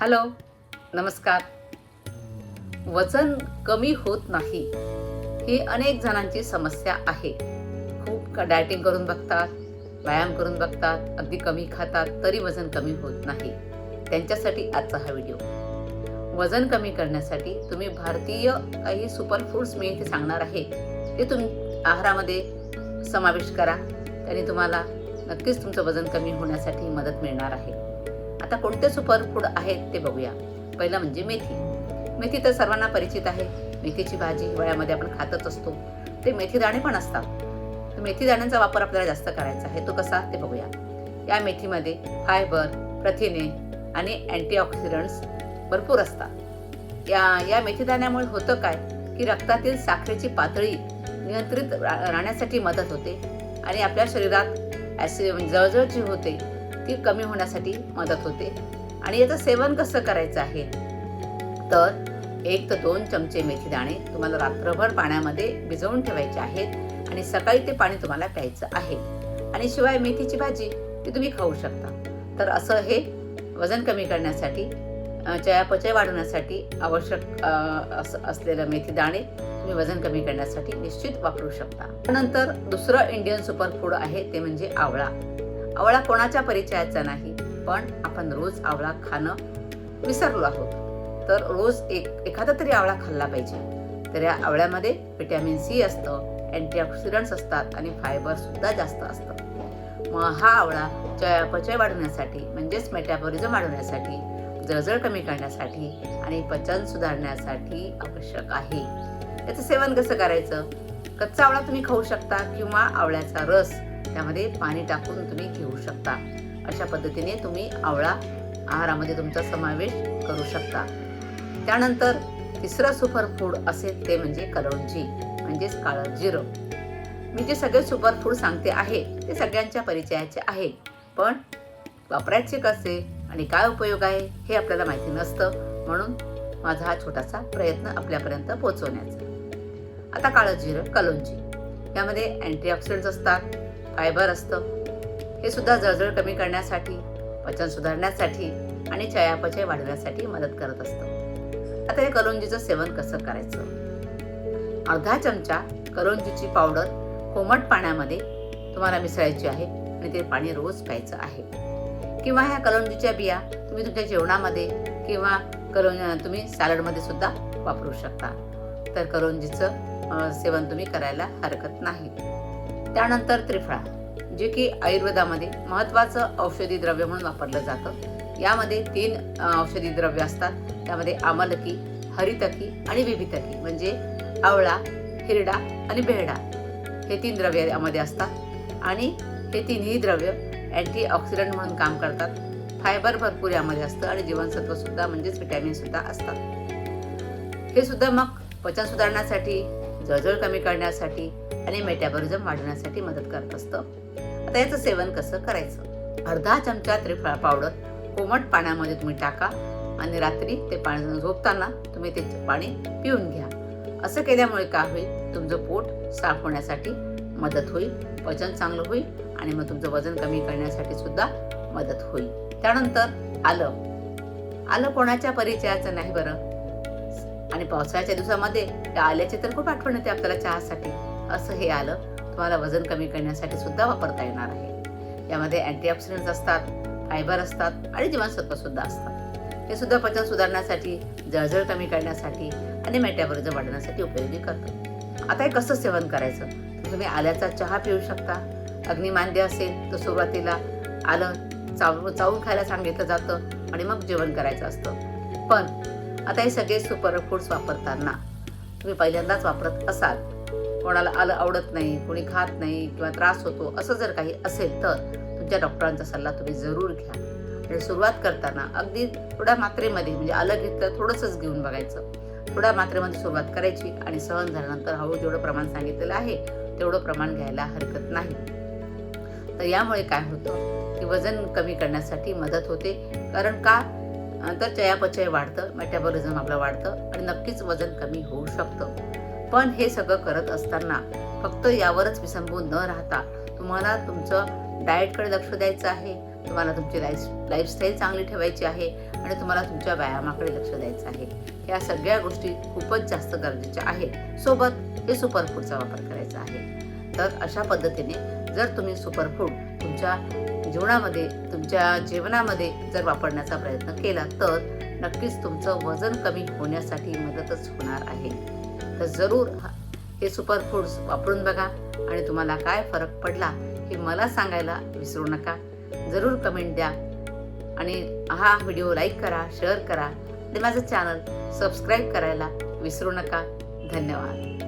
Hello नमस्कार. वजन कमी होत नाही ही अनेक जणांची समस्या आहे. खूप डायटिंग करून बघतात व्यायाम करून बघतात अगदी कमी खातात तरी वजन कमी होत नाही. त्यांच्यासाठी आजचा हा व्हिडिओ वजन कमी करण्यासाठी तुम्ही भारतीय काही सुपर फूड्स मी इथे सांगणार आहे. ते तुम्ही आहारामध्ये समावेश करा. त्याने तुम्हाला नक्कीच तुमचं वजन कमी होण्यासाठी मदत मिळणार आहे. आता कोणते सुपर फूड आहेत ते बघूया. पहिलं म्हणजे मेथी. मेथी तर सर्वांना परिचित आहे. मेथीची भाजी हिवाळ्यामध्ये आपण खातच असतो. ते मेथी दाणे पण असतात. तर मेथी दाण्यांचा वापर आपल्याला जास्त करायचा आहे. तो कसा ते बघूया. या मेथीमध्ये फायबर प्रथिने आणि अँटीऑक्सिडंट्स भरपूर असतात. या या मेथीदाण्यामुळे होतं काय? की रक्तातील साखरेची पातळी नियंत्रित रा- राहण्यासाठी मदत होते आणि आपल्या शरीरात ॲसि जळजळ जी होते ती कमी होण्यासाठी मदत होते. आणि याचं सेवन कसं करायचं आहे? तर एक तर दोन चमचे मेथी दाणे तुम्हाला रात्रभर पाण्यामध्ये भिजवून ठेवायचे आहेत आणि सकाळी ते पाणी तुम्हाला प्यायचं आहे. आणि शिवाय मेथीची भाजी ती तुम्ही खाऊ शकता. तर असं हे वजन कमी करण्यासाठी चयापचय वाढवण्यासाठी आवश्यक असं असलेलं मेथी दाणे तुम्ही वजन कमी करण्यासाठी निश्चित वापरू शकता. त्यानंतर दुसरं इंडियन सुपर फूड आहे ते म्हणजे आवळा. आवळा कोणाच्या परिचयाचा नाही पण आपण रोज आवळा खाणं विसरलो आहोत. तर रोज एक एखादा तरी आवळा खाल्ला पाहिजे. तर या आवळ्यामध्ये व्हिटॅमिन सी असतं अँटीऑक्सिडंट्स असतात आणि फायबर सुद्धा जास्त असतं. मग हा आवळा चयापचय वाढवण्यासाठी म्हणजेच मेटाबॉलिझम वाढवण्यासाठी जळजळ कमी करण्यासाठी आणि पचन सुधारण्यासाठी आवश्यक आहे. याचं सेवन कसं करायचं? कच्चा आवळा तुम्ही खाऊ शकता किंवा आवळ्याचा रस त्यामध्ये पाणी टाकून तुम्ही घेऊ शकता. अशा पद्धतीने तुम्ही आवळा आहारामध्ये तुमचा समावेश करू शकता. त्यानंतर तिसरं सुपर फूड असेल ते म्हणजे कलौंजी म्हणजेच काळं जिरं. मी जे सगळे सुपर फूड सांगते आहे ते सगळ्यांच्या परिचयाचे आहे. पण वापरायचे कसे आणि काय उपयोग आहे हे आपल्याला माहिती नसतं. म्हणून माझा हा छोटासा प्रयत्न आपल्यापर्यंत पोहोचवण्याचा. आता काळं जिरं कलोंजी यामध्ये अँटीऑक्सिडंट्स असतात. फायबर असतं. हे सुद्धा जळजळ कमी करण्यासाठी पचन सुधारण्यासाठी आणि चयापचय वाढवण्यासाठी मदत करत असतं. आता हे कलोंजीचं सेवन कसं करायचं? अर्धा चमचा कलोंजीची पावडर कोमट पाण्यामध्ये तुम्हाला मिसळायची आहे आणि ते पाणी रोज प्यायचं आहे. किंवा ह्या कलोंजीच्या बिया तुम्ही तुमच्या जेवणामध्ये किंवा कलोंज तुम्ही सॅलडमध्ये सुद्धा वापरू शकता. तर कलोंजीचं सेवन तुम्ही करायला हरकत नाही. त्यानंतर त्रिफळा जे की आयुर्वेदामध्ये महत्त्वाचं औषधी द्रव्य म्हणून वापरलं जातं. यामध्ये तीन औषधी द्रव्य असतात. त्यामध्ये आमलकी हरितकी आणि विभितकी म्हणजे आवळा हिरडा आणि बेहडा. हे तीन द्रव्य यामध्ये असतात. आणि हे तिन्ही द्रव्य अँटीऑक्सिडंट म्हणून काम करतात. फायबर भरपूर यामध्ये असतं आणि जीवनसत्वसुद्धा म्हणजेच विटॅमिनसुद्धा असतात. हे सुद्धा मग पचन सुधारण्यासाठी जळजळ कमी करण्यासाठी आणि मेटाबॉलिझम वाढवण्यासाठी मदत करत असतं. आता याचं सेवन कसं करायचं? अर्धा चमचा त्रिफळा पावडर कोमट पाण्यामध्ये तुम्ही टाका आणि रात्री ते पाणी झोपताना तुम्ही ते पाणी पिऊन घ्या. असं केल्यामुळे काय होईल? तुमचं पोट साफ होण्यासाठी मदत होईल वजन चांगलं होईल आणि मग तुमचं वजन कमी करण्यासाठी सुद्धा मदत होईल. त्यानंतर आलं. आलं कोणाच्या परिचयाचं नाही बरं? आणि पावसाळ्याच्या दिवसामध्ये त्या आल्याची तर खूप आठवण येते आपल्याला चहासाठी. असं हे आलं तुम्हाला वजन कमी करण्यासाठी सुद्धा वापरता येणार आहे. यामध्ये अँटीऑक्सिडंट्स असतात फायबर असतात आणि जीवनसत्व सुद्धा असतात. हे सुद्धा पचन सुधारण्यासाठी जळजळ कमी करण्यासाठी आणि मेटाबॉलिझम वाढवण्यासाठी उपयोगी करतो आता हे कसं सेवन करायचं? तर तुम्ही आल्याचा चहा पिऊ शकता. अग्निमांद्य असेल तर सुरुवातीला आलं चावून चावून खायला सांगितलं जातं आणि मग जेवण करायचं असतं. पण आता हे सगळे सुपर फूड्स वापरताना तुम्ही पहिल्यांदाच वापरत असाल. कोणाला आलं आवडत नाही कोणी खात नाही किंवा त्रास होतो असं जर काही असेल तर तुमच्या डॉक्टरांचा सल्ला तुम्ही जरूर घ्या. आणि सुरुवात करताना अगदी थोड्या मात्रेमध्ये म्हणजे आलं घेतलं थोडंसंच घेऊन बघायचं. थोड्या मात्रेमध्ये सुरुवात करायची आणि सहन झाल्यानंतर हळू जेवढं प्रमाण सांगितलेलं आहे तेवढं प्रमाण घ्यायला हरकत नाही. तर यामुळे काय होतं की वजन कमी करण्यासाठी मदत होते. कारण का? तर चयापचय वाढतं मेटाबॉलिझम आपलं वाढतं आणि नक्कीच वजन कमी होऊ शकतं. पण हे सगळं करत असताना फक्त यावरच विसंबून न राहता तुम्हाला तुमचं डाएटकडे लक्ष द्यायचं आहे तुम्हाला तुमची लाईफ लाईफस्टाईल चांगली ठेवायची आहे आणि तुम्हाला तुमच्या व्यायामाकडे लक्ष द्यायचं आहे. या सगळ्या गोष्टी खूपच जास्त गरजेच्या आहेत. सोबत हे सुपरफूडचा वापर करायचा आहे. तर अशा पद्धतीने जर तुम्ही सुपरफूड तुमच्या जीवनामध्ये तुमच्या जीवनामध्ये जर वापरण्याचा प्रयत्न केला तर नक्कीच तुमचं वजन कमी होण्यासाठी मदतच होणार आहे. तर जरूर हे सुपरफूड्स वापरून बघा आणि तुम्हाला काय फरक पडला हे मला सांगायला विसरू नका. जरूर कमेंट द्या आणि हा व्हिडिओ लाईक करा शेअर करा आणि माझं चॅनल सबस्क्राईब करायला विसरू नका. धन्यवाद.